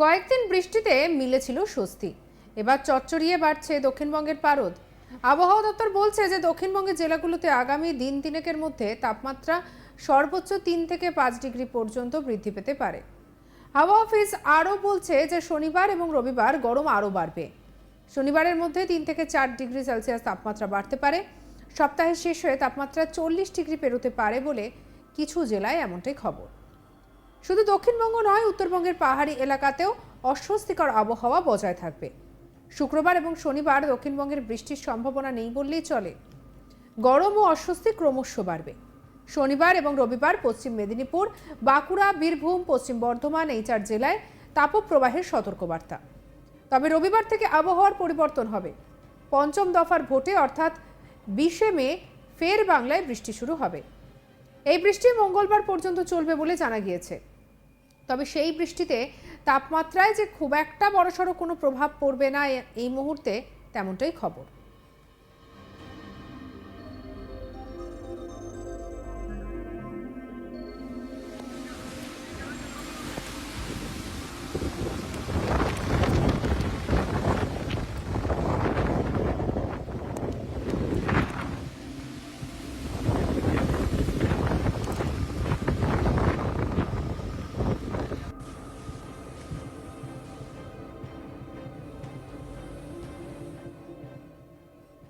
কয়েকদিন বৃষ্টিতে মিলেছিল স্বস্তি। এবার চচ্চড়িয়ে বাড়ছে দক্ষিণবঙ্গের পারদ। আবহাওয়া দপ্তর বলছে যে, দক্ষিণবঙ্গের জেলাগুলোতে আগামী দিন তিনেকের মধ্যে তাপমাত্রা সর্বোচ্চ তিন থেকে পাঁচ ডিগ্রি পর্যন্ত বৃদ্ধি পেতে পারে। হাওয়া অফিস আরও বলছে যে, শনিবার এবং রবিবার গরম আরও বাড়বে। শনিবারের মধ্যে তিন থেকে চার ডিগ্রি সেলসিয়াস তাপমাত্রা বাড়তে পারে। সপ্তাহের শেষ হয়ে তাপমাত্রা চল্লিশ ডিগ্রি পেরোতে পারে বলে কিছু জেলায় এমনটাই খবর। শুধু দক্ষিণবঙ্গ নয়, উত্তরবঙ্গের পাহাড়ি এলাকাতেও অস্বস্তিকর আবহাওয়া বজায় থাকবে। শুক্রবার এবং শনিবার দক্ষিণবঙ্গের বৃষ্টির সম্ভাবনা নেই বললেই চলে। গরম ও অস্বস্তি ক্রমশ বাড়বে। শনিবার এবং রবিবার পশ্চিম মেদিনীপুর, বাঁকুড়া, বীরভূম, পশ্চিম বর্ধমান এই চার জেলায় তাপপ্রবাহের সতর্কবার্তা। তবে রবিবার থেকে আবহাওয়ার পরিবর্তন হবে। পঞ্চম দফার ভোটে অর্থাৎ বিশে মে ফের বাংলায় বৃষ্টি শুরু হবে। এই বৃষ্টি মঙ্গলবার পর্যন্ত চলবে বলে জানা গিয়েছে। তবে সেই বৃষ্টিতে তাপমাত্রায় যে খুব একটা বড়সড় কোনো প্রভাব পড়বে না এই মুহূর্তে তেমনটাই খবর।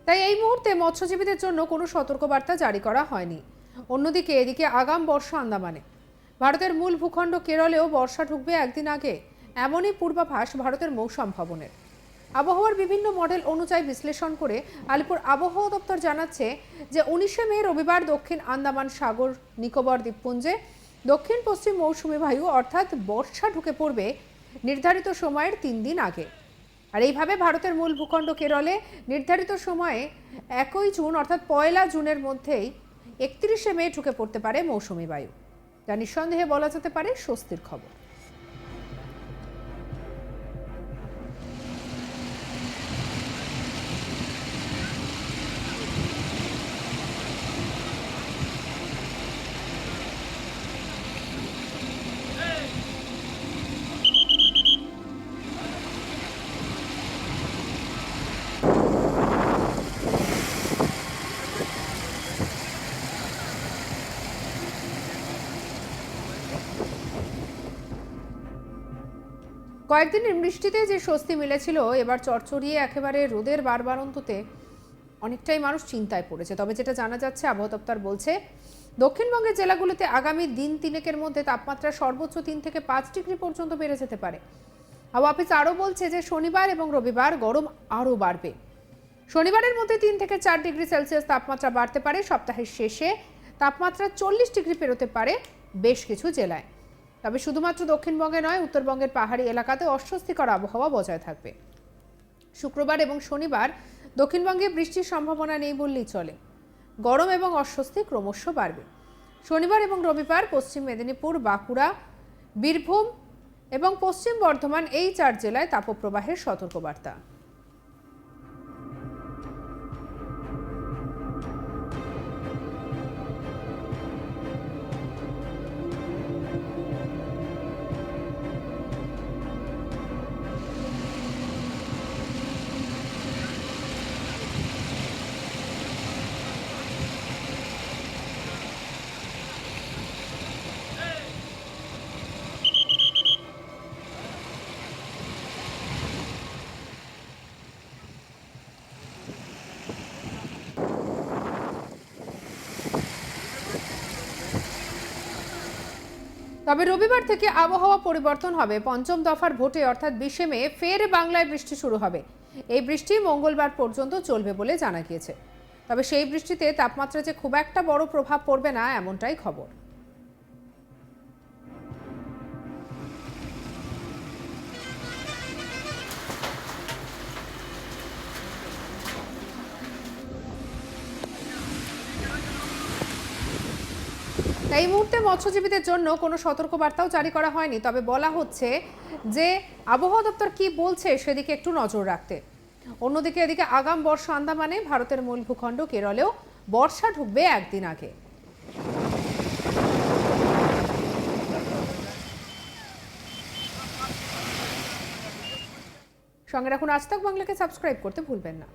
তাই এই মুহূর্তে মৎস্যজীবীদের জন্য কোনো সতর্কবার্তা জারি করা হয়নি। অন্যদিকে এদিকে আগাম বর্ষা আন্দামানে। ভারতের মূল ভূখণ্ড কেরলেও বর্ষা ঢুকবে একদিন আগে, এমনই পূর্বাভাস ভারতের মৌসুম ভবনের। আবহাওয়ার বিভিন্ন মডেল অনুযায়ী বিশ্লেষণ করে আলিপুর আবহাওয়া দপ্তর জানাচ্ছে যে উনিশে মে রবিবার দক্ষিণ আন্দামান সাগর, নিকোবর দ্বীপপুঞ্জে দক্ষিণ পশ্চিম মৌসুমী বায়ু অর্থাৎ বর্ষা ঢুকে পড়বে নির্ধারিত সময়ের তিন দিন আগে। আর এইভাবে ভারতের মূল ভূখণ্ড কেরলে নির্ধারিত সময়ে একই জুন, অর্থাৎ পয়লা জুনের মধ্যেই একত্রিশে মে ঢুকে পড়তে পারে মৌসুমী বায়ু। যা নিঃসন্দেহে বলা যেতে পারে স্বস্তির খবর। কয়েকদিনের বৃষ্টিতে যে স্বস্তি মিলেছিল, এবার চরচড়িয়ে একেবারে রোদের বারবারন্ততে অনেকটাই মানুষ চিন্তায় পড়েছে। তবে যেটা জানা যাচ্ছে, আবহাওয়া দপ্তর বলছে, দক্ষিণবঙ্গের জেলাগুলোতে আগামী দিন তিনেকের মধ্যে তাপমাত্রা সর্বোচ্চ তিন থেকে পাঁচ ডিগ্রি পর্যন্ত বেড়ে যেতে পারে। হাওয়া অফিস আরও বলছে যে, শনিবার এবং রবিবার গরম আরও বাড়বে। শনিবারের মধ্যে তিন থেকে চার ডিগ্রি সেলসিয়াস তাপমাত্রা বাড়তে পারে। সপ্তাহের শেষে তাপমাত্রা চল্লিশ ডিগ্রি পেরোতে পারে বেশ কিছু জেলায়। তবে শুধুমাত্র দক্ষিণবঙ্গে নয়, উত্তরবঙ্গের পাহাড়ি এলাকাতে অস্বস্তিকর আবহাওয়া বজায় থাকবে। শুক্রবার এবং শনিবার দক্ষিণবঙ্গে বৃষ্টির সম্ভাবনা নেই বললেই চলে। গরম এবং অস্বস্তি ক্রমশ বাড়বে। শনিবার এবং রবিবার পশ্চিম মেদিনীপুর, বাঁকুড়া, বীরভূম এবং পশ্চিম বর্ধমান এই চার জেলায় তাপপ্রবাহের সতর্কবার্তা। তবে রবিবার থেকে আবহাওয়া পরিবর্তন হবে। পঞ্চম দফার ভোটে অর্থাৎ বিশে মে ফের বাংলায় বৃষ্টি শুরু হবে। এই বৃষ্টি মঙ্গলবার পর্যন্ত চলবে বলে জানা গিয়েছে। তবে সেই বৃষ্টিতে তাপমাত্রা যে খুব একটা বড় প্রভাব পড়বে না, এমনটাই খবর। এই মুহূর্তে মৎস্যজীবীদের জন্য কোনো সতর্কবার্তাও জারি করা হয়নি। তবে বলা হচ্ছে যে আবহাওয়া দপ্তর কি বলছে সেদিকে একটু নজর রাখতে। অন্যদিকে এদিকে আগাম বর্ষা আন্দামানে ভারতের মূল ভূখণ্ড কেরলেও বর্ষা ঢুকবে একদিন আগে। সঙ্গে রাখুন, আজ বাংলাকে সাবস্ক্রাইব করতে ভুলবেন না।